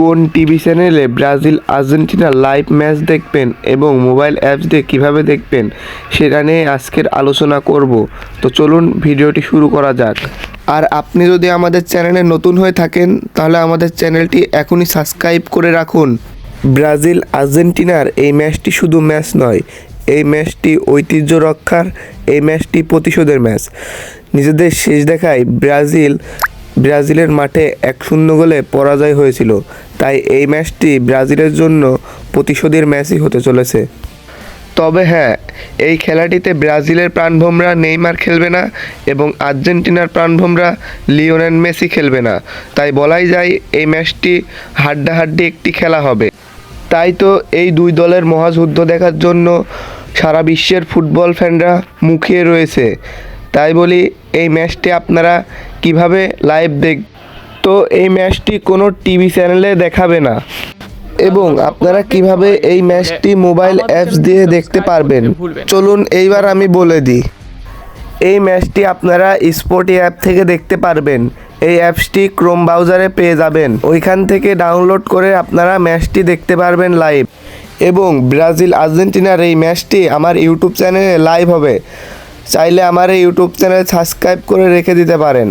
কোন টিভি চ্যানেলে Brazil, Argentina live match দেখবেন এবং মোবাইল অ্যাপস দিয়ে কীভাবে দেখবেন সেটা নিয়ে আজকের আলোচনা করব। তো চলুন ভিডিওটি শুরু করা যাক। আর আপনি যদি আমাদের চ্যানেলে নতুন হয়ে থাকেন, তাহলে আমাদের চ্যানেলটি এখনই সাবস্ক্রাইব করে রাখুন। ব্রাজিল, আর্জেন্টিনার এই ম্যাচটি শুধু ম্যাচ নয়, এই ম্যাচটি ঐতিহ্য রক্ষার, এই ম্যাচটি প্রতিশোধের ম্যাচ। নিজেদের শেষ দেখায় ব্রাজিল ব্রাজিলের মাঠে এক শূন্য গোলে পরাজয় হয়েছিল। তাই এই ম্যাচটি ব্রাজিলের জন্য প্রতিশোধের ম্যাচই হতে চলেছে। তবে হ্যাঁ এই খেলাটিতে ব্রাজিলের প্রাণভোমরা নেইমার খেলবে না এবং আর্জেন্টিনার প্রাণভোমরা লিওনেল মেসি খেলবে না। তাই বলাই যায়, এই ম্যাচটি হাড্ডাহাড্ডি একটি খেলা হবে। তাই তো এই দুই দলের মহাযুদ্ধ দেখার জন্য সারা বিশ্বের ফুটবল ফ্যানরা মুখিয়ে রয়েছে। তাই বলি, এই ম্যাচটি আপনারা কীভাবে লাইভ দেখ, তো এই ম্যাচটি কোনো টিভি চ্যানেলে দেখাবে না। এবং আপনারা কীভাবে এই ম্যাচটি মোবাইল অ্যাপস দিয়ে দেখতে পারবেন? চলুন এইবার আমি বলে দিই। এই ম্যাচটি আপনারা স্পোর্টি অ্যাপ থেকে দেখতে পারবেন। এই অ্যাপসটি ক্রোম ব্রাউজারে পেয়ে যাবেন। ওইখান থেকে ডাউনলোড করে আপনারা ম্যাচটি দেখতে পারবেন লাইভ এবং ব্রাজিল আর্জেন্টিনার এই ম্যাচটি আমার ইউটিউব চ্যানেলে লাইভ হবে। চাইলে আমার এই ইউটিউব চ্যানেল সাবস্ক্রাইব করে রেখে দিতে পারেন।